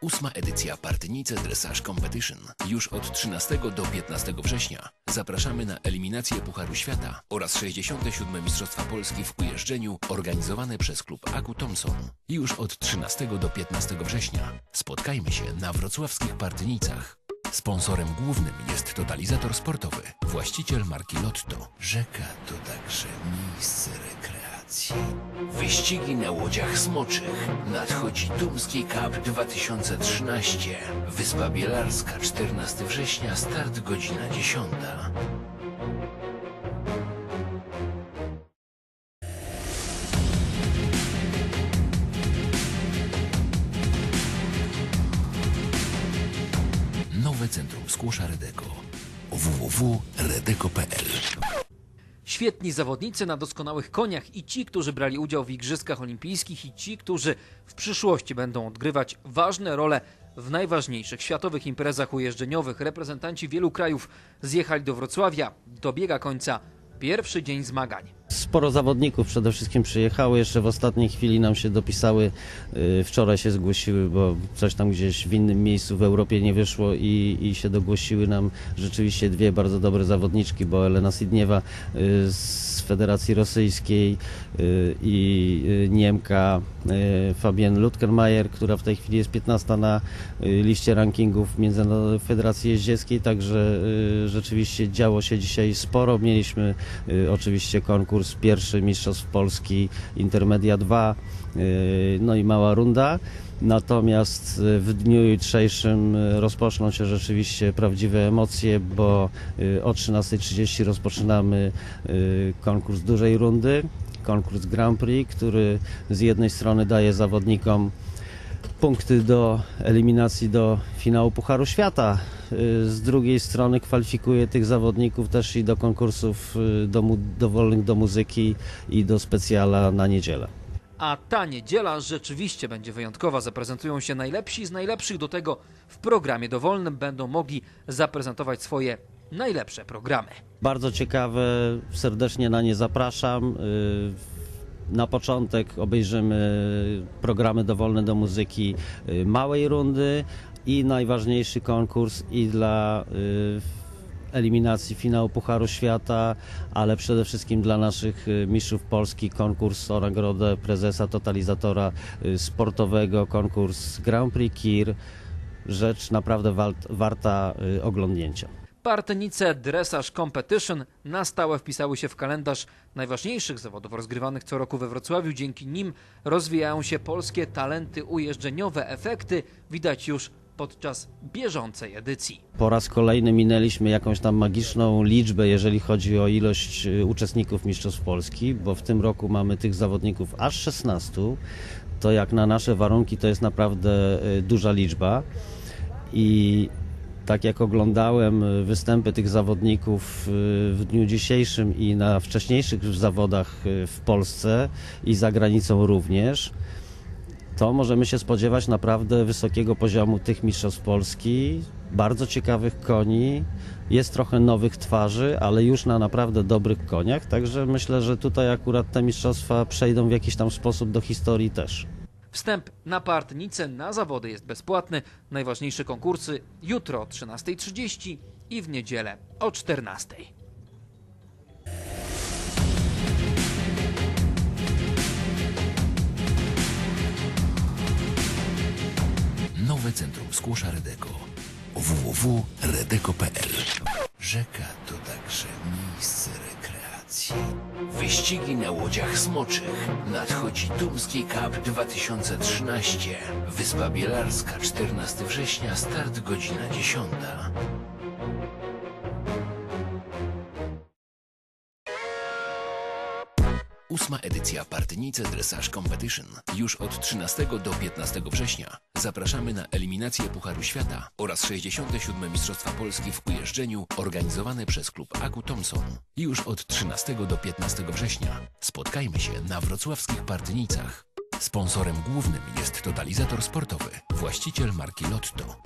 Ósma edycja Partynice Dressage Competition. Już od 13 do 15 września. Zapraszamy na eliminację Pucharu Świata oraz 67. Mistrzostwa Polski w ujeżdżeniu organizowane przez klub Aku Thompson. Już od 13 do 15 września. Spotkajmy się na wrocławskich Partynicach. Sponsorem głównym jest totalizator sportowy, właściciel marki Lotto. Rzeka to także miejsce rekreacji. Wyścigi na łodziach smoczych. Nadchodzi Tumski Cup 2013. Wyspa Bielarska, 14 września, start godzina 10. Nowe centrum skłosza Redeko. www.redeko.pl Świetni zawodnicy na doskonałych koniach i ci, którzy brali udział w Igrzyskach Olimpijskich i ci, którzy w przyszłości będą odgrywać ważne role w najważniejszych światowych imprezach ujeżdżeniowych. Reprezentanci wielu krajów zjechali do Wrocławia. Dobiega końca pierwszy dzień zmagań. Sporo zawodników przede wszystkim przyjechało, jeszcze w ostatniej chwili nam się dopisały, y, wczoraj się zgłosiły, bo coś tam gdzieś w innym miejscu w Europie nie wyszło i, i się dogłosiły nam rzeczywiście dwie bardzo dobre zawodniczki, bo Elena Sidniewa y, z Federacji Rosyjskiej y, i Niemka Fabienne Lutkenmajer, która w tej chwili jest 15 na liście rankingów Międzynarodowej Federacji Jeździeckiej, także rzeczywiście działo się dzisiaj sporo. Mieliśmy oczywiście konkurs pierwszy Mistrzostw Polski Intermedia 2, y, no i mała runda. Natomiast y, w dniu jutrzejszym y, rozpoczną się rzeczywiście prawdziwe emocje, bo o 13.30 rozpoczynamy konkurs dużej rundy, konkurs Grand Prix, który z jednej strony daje zawodnikom punkty do eliminacji do finału Pucharu Świata. Y, Z drugiej strony kwalifikuje tych zawodników też i do konkursów y, do, dowolnych do muzyki i do specjala na niedzielę. A ta niedziela rzeczywiście będzie wyjątkowa. Zaprezentują się najlepsi z najlepszych. Do tego w programie dowolnym będą mogli zaprezentować swoje najlepsze programy. Bardzo ciekawe, serdecznie na nie zapraszam. Na początek obejrzymy programy dowolne do muzyki y, małej rundy i najważniejszy konkurs i dla y, eliminacji finału Pucharu Świata, ale przede wszystkim dla naszych y, mistrzów Polski konkurs o nagrodę prezesa totalizatora sportowego, konkurs Grand Prix KIR. Rzecz naprawdę wart, warta oglądnięcia. Partynice Dressage Competition na stałe wpisały się w kalendarz najważniejszych zawodów rozgrywanych co roku we Wrocławiu. Dzięki nim rozwijają się polskie talenty ujeżdżeniowe. Efekty widać już podczas bieżącej edycji. Po raz kolejny minęliśmy jakąś tam magiczną liczbę, jeżeli chodzi o ilość y, uczestników Mistrzostw Polski, bo w tym roku mamy tych zawodników aż 16. To jak na nasze warunki to jest naprawdę y, duża liczba. I tak jak oglądałem y, występy tych zawodników y, w dniu dzisiejszym i na wcześniejszych zawodach y, w Polsce i za granicą również, to możemy się spodziewać naprawdę wysokiego poziomu tych mistrzostw Polski, bardzo ciekawych koni, jest trochę nowych twarzy, ale już na naprawdę dobrych koniach, także myślę, że tutaj akurat te mistrzostwa przejdą w jakiś tam sposób do historii też. Wstęp na Partynice na zawody jest bezpłatny. Najważniejsze konkursy jutro o 13.30 i w niedzielę o 14.00. Nowe centrum skłosza Redeko. www.redeko.pl Rzeka to także miejsce rekreacji. Wyścigi na łodziach smoczych. Nadchodzi Tumski Cup 2013. Wyspa Bielarska, 14 września, start godzina 10. Ósma edycja Partynice Dressage Competition. Już od 13 do 15 września. Zapraszamy na eliminację Pucharu Świata oraz 67. Mistrzostwa Polski w ujeżdżeniu organizowane przez klub Aku Thompson. Już od 13 do 15 września. Spotkajmy się na wrocławskich Partynicach. Sponsorem głównym jest totalizator sportowy, właściciel marki Lotto.